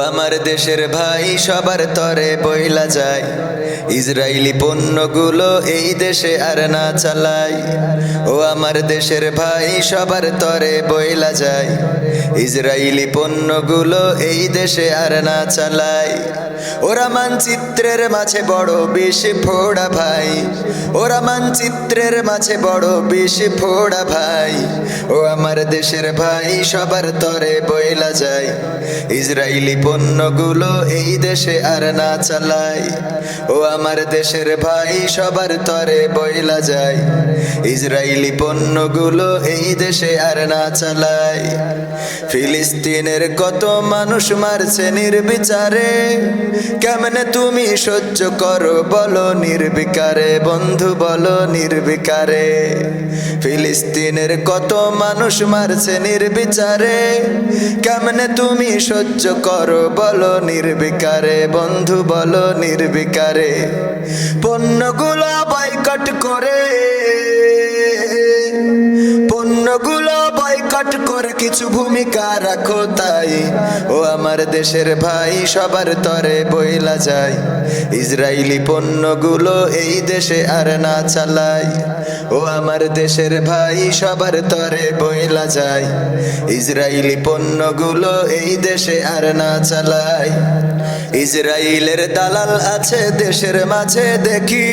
আমার দেশের ভাই সবার তরে বইলা যায়। ইসরায়েলি পণ্যগুলো এই দেশে আর না চালায়। ও আমার দেশের ভাই, সবার তরে বইলা যায়। ইসরায়েলি পণ্যগুলো এই দেশে আর না চালায়। ওরা মানচিত্রের মাঝে বড় বেশি ফোড়া ভাই। ওরা মানচিত্রের মাঝে বড় বেশি ফোড়া ভাই। ও আমার দেশের ভাই, সবার তরে বইলা যায়। ইসরায়েলি পণ্যগুলো এই দেশে আর না চালায়। ও আমার দেশের ভাই সবার তরে বইলা যায়। ইসরায়েলি পণ্যগুলো এই দেশে আর না চালায়। ফিলিস্তিনের কত মানুষ মারছে নির্বিচারে? কেমনে তুমি সহ্য করো বলো নির্বিকারে? বন্ধু বলো নির্বিকারে। ফিলিস্তিনের কত মানুষ মারছে নির্বিচারে? কেমনে তুমি সহ্য করো বলো নির্বিকারে? বন্ধু বলো নির্বিকারে। পণ্যগুলো বয়কট করে। পণ্যগুলো বয়কট করে কিছু ভূমিকা রাখো তাই। ও আমার দেশের ভাই, সবার তরে বইলা যায় ইসরায়েলি পণ্যগুলো এই দেশে আর না চালায় ও আমার দেশের ভাই, সবার তরে বইলা যায় ইসরায়েলি পণ্যগুলো এই দেশে আর না চালায় ইসরায়েলের দালাল আছে দেশের মাঝে, দেখি।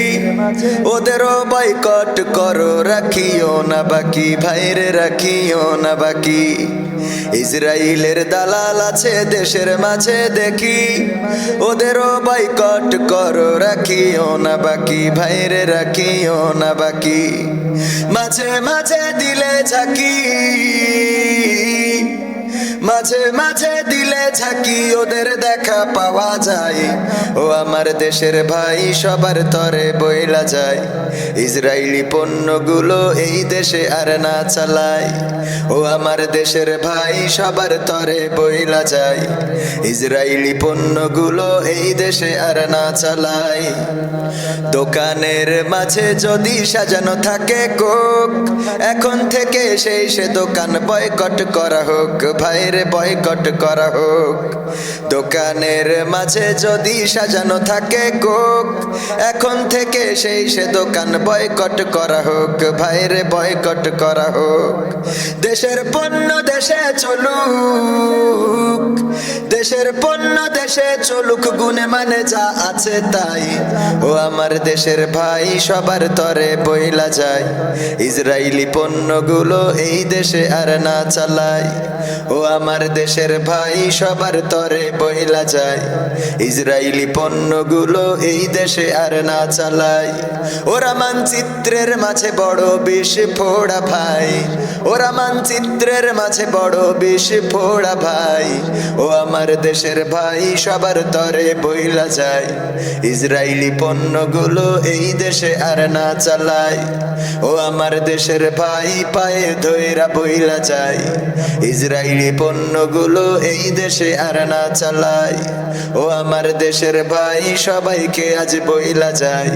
ওদেরও বয়কট করো, রাখিও না বাকি, ভাইরে, রাখিও না বাকি? ইসরায়েলের দালাল আছে, দেশের মাঝে দেখি। ওদেরও বাইকট করো, রাখিও না বাকি। ভাইরে রাখিও না বাকি। মাঝে মাঝে দিলে ঝাঁকি। মাঝে মাঝে দিলে ঝাঁকি ওদের দেখা পাওয়া যায়। ও আমার দেশের ভাই, সবার তরে বইলা যায়। ইসরায়েলি পণ্যগুলো এই দেশে আর না চালায়। ও আমার দেশের ভাই, সবার তরে বইলা যায়। ইসরায়েলি পণ্যগুলো এই দেশে আর না চালায়। দোকানের মাঝে যদি সাজানো থাকে কোক, এখন থেকে সেই সে দোকান বয়কট করা হোক। ভাইরে বয়কট করা হোক। দোকানের মাঝে যদি সাজানো থাকে কোক, এখন থেকে সেই সে দোকান বয়কট করা হোক। বাইরে বয়কট করা হোক। দেশের পণ্য দেশে চলুক। দেশের পণ্য দেশে চলুক গুনে মানে যা আছে তাই। ও আমার দেশের ভাই, সবার তরে বইলা যায়। ইসরায়েলি পণ্যগুলো এই দেশে আর না চালায়। ও আমার দেশের ভাই, সবার তরে বইলা যায়। ইসরায়েলি পণ্যগুলো এই দেশে আর না চালায়। ওরা মানচিত্রের মাঝে বড় বেশ ফোড়া ভাই। ওরা মানচিত্রের মাঝে বড় বেশ ফোড়া ভাই। ও আমার দেশের ভাই, সবার তরে বইলা যায়। ইসরায়েলি পণ্যগুলো এই দেশে আর না চালায়। ও আমার দেশের ভাই, পায়ে ধৈরা বইলা যায়। ইসরায়েলি পণ্যগুলো এই দেশে আর না চালায়। ও আমার দেশের ভাই, সবাইকে আজ বইলা যায়।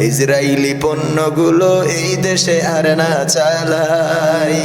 ইসরায়েলি পণ্যগুলো এই দেশে আর না চালায়।